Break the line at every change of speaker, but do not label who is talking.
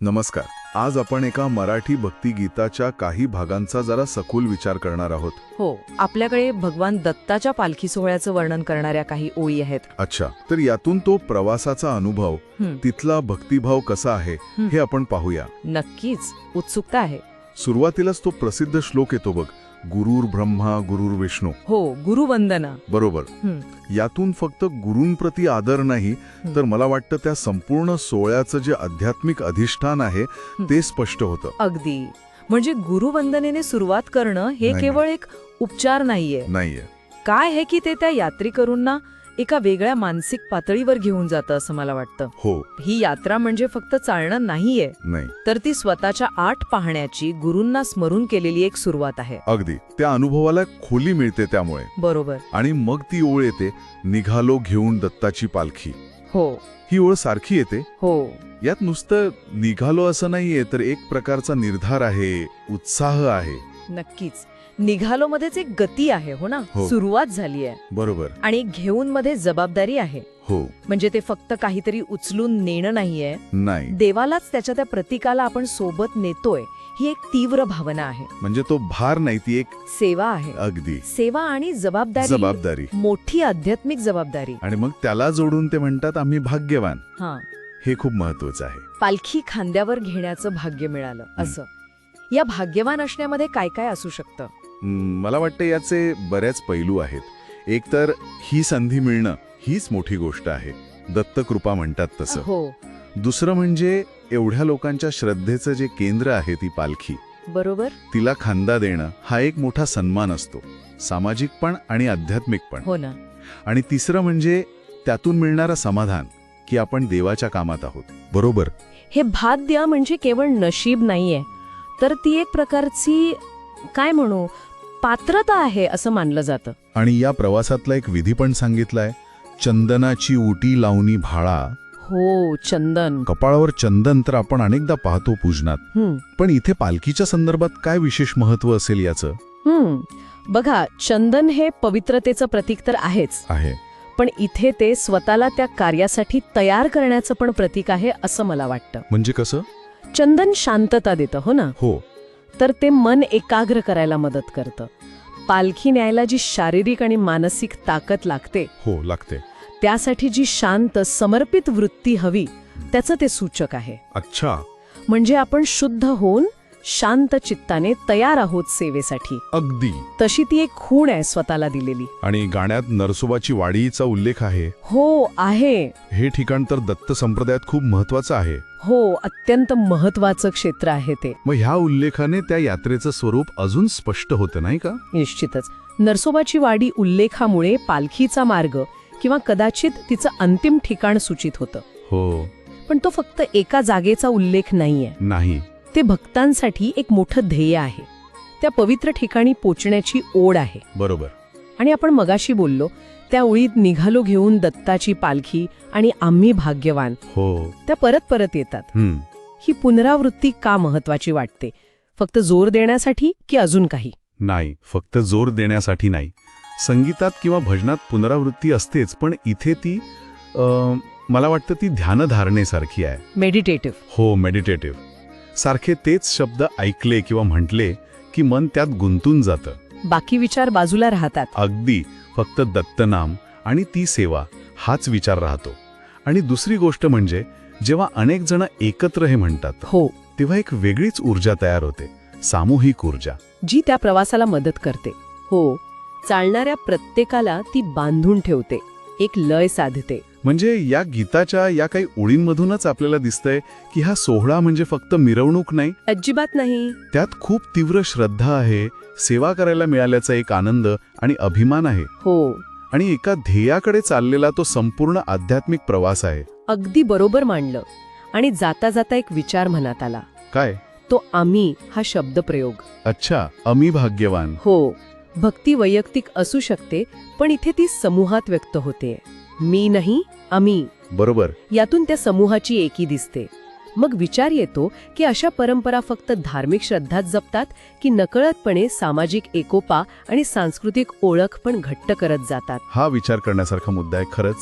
नमस्कार. आज आपण एका मराठी भक्तिगीताच्या काही भागांचा जरा सखोल विचार करणार आहोत.
हो आपल्याकडे भगवान दत्ताच्या पालखी सोहळ्याचं वर्णन करणाऱ्या काही ओळी आहेत.
अच्छा तर यातून तो प्रवासाचा अनुभव तिथला भक्तिभाव कसा आहे.
हे
आपण पाहूया.
नक्कीच उत्सुकता आहे.
सुरुवातीलाच तो प्रसिद्ध श्लोक येतो बघ. गुरुर ब्रह्मा गुरुर विष्णू.
हो गुरुवंदना.
बरोबर.
हं,
यातून फक्त गुरूंप्रती आदर नाही तर मला वाटतं त्या संपूर्ण सोहळ्याचं जे आध्यात्मिक अधिष्ठान आहे ते स्पष्ट होतं.
अगदी. म्हणजे गुरुवंदनेने सुरुवात करणं हे केवळ एक उपचार नाहीये.
नाहीये.
काय आहे की ते त्या यात्रेकरूंना एका वेगळ्या मानसिक पातळीवर घेऊन जातं असं मला वाटतं.
हो.
ही यात्रा म्हणजे फक्त चालणं नाहीये.
नाही.
तर ती स्वतःच्या आठ पाहण्याची गुरूंना स्मरून केलेली एक सुरुवात आहे.
अगदी. त्या अनुभवाला खोली मिळते त्यामुळे.
बरोबर.
आणि मग ती ओळ येते निघालो घेऊन दत्ताची पालखी.
हो.
ही ओळ सारखी येते?
हो.
यात नुसतं निघालो असं नाहीये तर एक प्रकारचा निर्धार आहे उत्साह आहे.
नक्कीच. निघालो मध्येच एक गती आहे हो ना?
हो.
सुरुवात झाली आहे.
बरोबर.
आणि घेऊन मध्ये जबाबदारी आहे.
हो.
म्हणजे ते फक्त काहीतरी उचलून नेणं नाहीये.
नाही.
देवालाच त्याच्या त्या प्रतीकाला आपण सोबत नेतोय ही एक तीव्र भावना आहे.
म्हणजे तो भार नाही ती एक
सेवा आहे.
अगदी.
सेवा आणि जबाबदारी
जबाबदारी.
मोठी आध्यात्मिक जबाबदारी.
आणि मग त्याला जोडून ते म्हणतात आम्ही भाग्यवान.
हा.
हे खूप महत्वाचं आहे.
पालखी खांद्यावर घेण्याचं भाग्य मिळालं असं. या भाग्यवान असण्यामध्ये काय काय असू शकतं?
मला वाटतं याचे बऱ्याच पैलू आहेत. एक तर ही संधी मिळणं हीच मोठी गोष्ट आहे. दत्तकृपा म्हणतात तसं.
हो.
दुसरं म्हणजे एवढ्या लोकांच्या श्रद्धेचं जे केंद्र आहे ती पालखी
बरोबर?
तिला खांदा देणं हा एक मोठा सन्मान असतो. सामाजिक पण आणि आध्यात्मिक पण.
हो ना.
आणि तिसरं म्हणजे त्यातून मिळणारं समाधान की आपण देवाच्या कामात आहोत. बरोबर?
हे भाग्य म्हणजे केवळ नशीब नाहीये. तर ती एक प्रकारची काय म्हणू पात्रता आहे असं मानलं जातं.
आणि या प्रवासातला एक विधी पण सांगितलाय चंदनाची उटी लावणी भाळा.
हो चंदन.
कपाळावर चंदन तर आपण अनेकदा पाहतो पूजनात. पण इथे पालखीच्या संदर्भात काय विशेष महत्त्व असेल याचं?
हम्म. बघा चंदन हे पवित्रतेचं प्रतीक तर आहेच.
आहे.
पण इथे ते स्वतःला त्या कार्यासाठी तयार करण्याचं पण प्रतीक आहे असं मला वाटतं.
म्हणजे कसं?
चंदन शांतता देतं हो ना?
हो.
तर ते मन एकाग्र करायला मदत करतं. पालखी न्यायला जी शारीरिक आणि मानसिक ताकद लागते
हो लागते.
त्यासाठी जी शांत समर्पित वृत्ती हवी त्याचं ते सूचक आहे.
अच्छा.
म्हणजे आपण शुद्ध होऊन शांत चित्ताने तयार आहोत सेवेसाठी.
अगदी.
तशी ती एक खूण आहे स्वतःला दिलेली.
आणि गाण्यात नरसोबाची वाडीचा उल्लेख आहे.
हो आहे.
हे ठिकाण तर दत्त संप्रदायात खूप महत्वाचं आहे.
हो अत्यंत महत्वाचं क्षेत्र आहे ते.
मग ह्या उल्लेखाने त्या यात्रेचं स्वरूप अजून स्पष्ट होतं नाही का?
निश्चितच. नरसोबाची वाडी उल्लेखामुळे पालखीचा मार्ग किंवा कदाचित तिचं अंतिम ठिकाण सूचित होतं.
हो.
पण तो फक्त एका जागेचा उल्लेख नाहीये.
नाही.
ते भक्तांसाठी एक मोठं ध्येय आहे. त्या पवित्र ठिकाणी पोचण्याची ओढ आहे.
बरोबर.
आणि आपण मगाशी बोललो त्या ओळीत निघालो घेऊन दत्ताची पालखी आणि आम्ही भाग्यवान.
हो.
त्या परत परत येतात. ही पुनरावृत्ती का महत्वाची वाटते? फक्त जोर देण्यासाठी की अजून काही?
नाही फक्त जोर देण्यासाठी नाही. संगीतात किंवा भजनात पुनरावृत्ती असतेच पण इथे ती अं, मला वाटतं ती ध्यानधारणेसारखी आहे.
मेडिटेटिव्ह
हो मेडिटेटिव्ह सारखे तेच शब्द ऐकले किंवा म्हटले की मन त्यात गुंतून जातं.
बाकी विचार बाजूला राहतात.
अगदी फक्त दत्तनाम आणि ती सेवा हाच विचार राहतो. आणि दुसरी गोष्ट म्हणजे जेव्हा अनेक जण एकत्र हे म्हणतात
हो.
तेव्हा एक वेगळीच ऊर्जा तयार होते सामूहिक ऊर्जा.
जी त्या प्रवासाला मदत करते. हो चालणाऱ्या प्रत्येकाला ती बांधून ठेवते एक लय साधते.
म्हणजे या गीताच्या या काही ओळींमधूनच आपल्याला दिसतंय की हा सोहळा म्हणजे फक्त मिरवणूक नाही
अजिबात नाही.
त्यात खूप तीव्र श्रद्धा आहे सेवा करायला मिळाल्याचा एक आनंद आणि अभिमान आहे.
हो.
आणि एका ध्येयाकडे चाललेला तो संपूर्ण आध्यात्मिक प्रवास आहे.
अगदी बरोबर मांडलं. आणि जाता जाता एक विचार मनात आला.
काय?
तो आम्ही हा शब्दप्रयोग.
अच्छा अमी भाग्यवान.
हो. भक्ती वैयक्तिक असू शकते पण इथे ती समूहात व्यक्त होते. मी नाही आम्ही
बरोबर.
यातून त्या समूहाची एकी दिसते. मग विचार येतो की अशा परंपरा फक्त धार्मिक श्रद्धाच जपतात की नकळतपणे सामाजिक एकोपा आणि सांस्कृतिक ओळख पण घट्ट करत जातात.
हा विचार करण्यासारखा मुद्दा आहे खरंच.